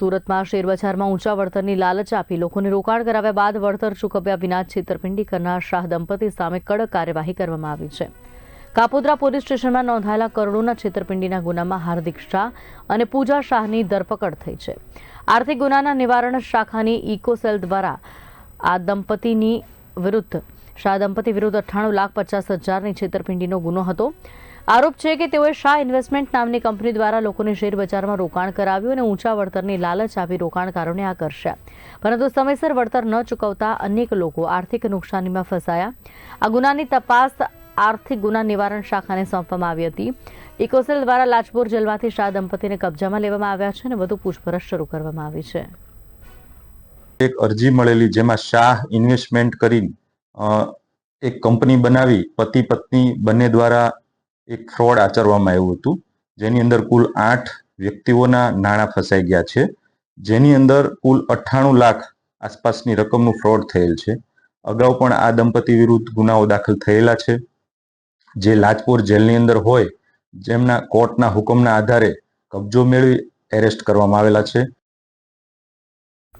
સુરતમાં શેરબજારમાં ઊંચા વળતરની લાલચ આપી લોકોને રોકાણ કરાવ્યા બાદ વળતર ચૂકવ્યા વિના છેતરપિંડી કરનાર શાહ દંપતી સામે કડક કાર્યવાહી કરવામાં આવી છે. કાપોદ્રા પોલીસ સ્ટેશનમાં નોંધાયેલા કરોડોના છેતરપિંડીના ગુનામાં હાર્દિક શાહ અને પૂજા શાહની ધરપકડ થઈ છે. આર્થિક ગુનાના નિવારણ શાખાની ઇકોસેલ દ્વારા આ દંપતીની વિરુદ્ધ, શાહ દંપતી વિરુદ્ધ અઠ્ઠાણું લાખ પચાસ હજારની છેતરપિંડીનો ગુનો હતો. આરોપ છે કે તેઓએ શાહ ઇન્વેસ્ટમેન્ટ નામની કંપની દ્વારા લોકોને શેર બજારમાં રોકાણ કરાવ્યું અને ઊંચા વળતરની લાલચ આપી રોકાણકારોને આકર્ષ્યા. પરંતુ સમયસર વળતર ન ચૂકવતા અનેક લોકો આર્થિક નુકસાનીમાં ફસાયા. આ ગુનાની તપાસ આર્થિક ગુના નિવારણ શાખાને સોંપવામાં આવી હતી. ઇકોસેલ દ્વારા લાજપોર જેલમાંથી શાહ દંપતીને કબજામાં લેવામાં આવ્યા છે અને વધુ પૂછપરછ શરૂ કરવામાં આવી છે. એક અરજી મળેલી જેમાં શાહ ઇન્વેસ્ટમેન્ટ કરી એક કંપની બનાવી પતિ પત્ની બંને દ્વારા એક ફ્રોડ આચરવામાં આવ્યું હતું. જેની અંદર કુલ આઠ વ્યક્તિઓના નાણાં ફસાઈ ગયા છે. જેની અંદર કુલ અઠ્ઠાણું લાખ આસપાસની રકમનું ફ્રોડ થયેલ છે. અગાઉ પણ આ દંપતી વિરુદ્ધ ગુનાઓ દાખલ થયેલા છે. જે લાજપોર જેલની અંદર હોય, જેમના કોર્ટના હુકમના આધારે કબજો મેળવી એરેસ્ટ કરવામાં આવેલા છે.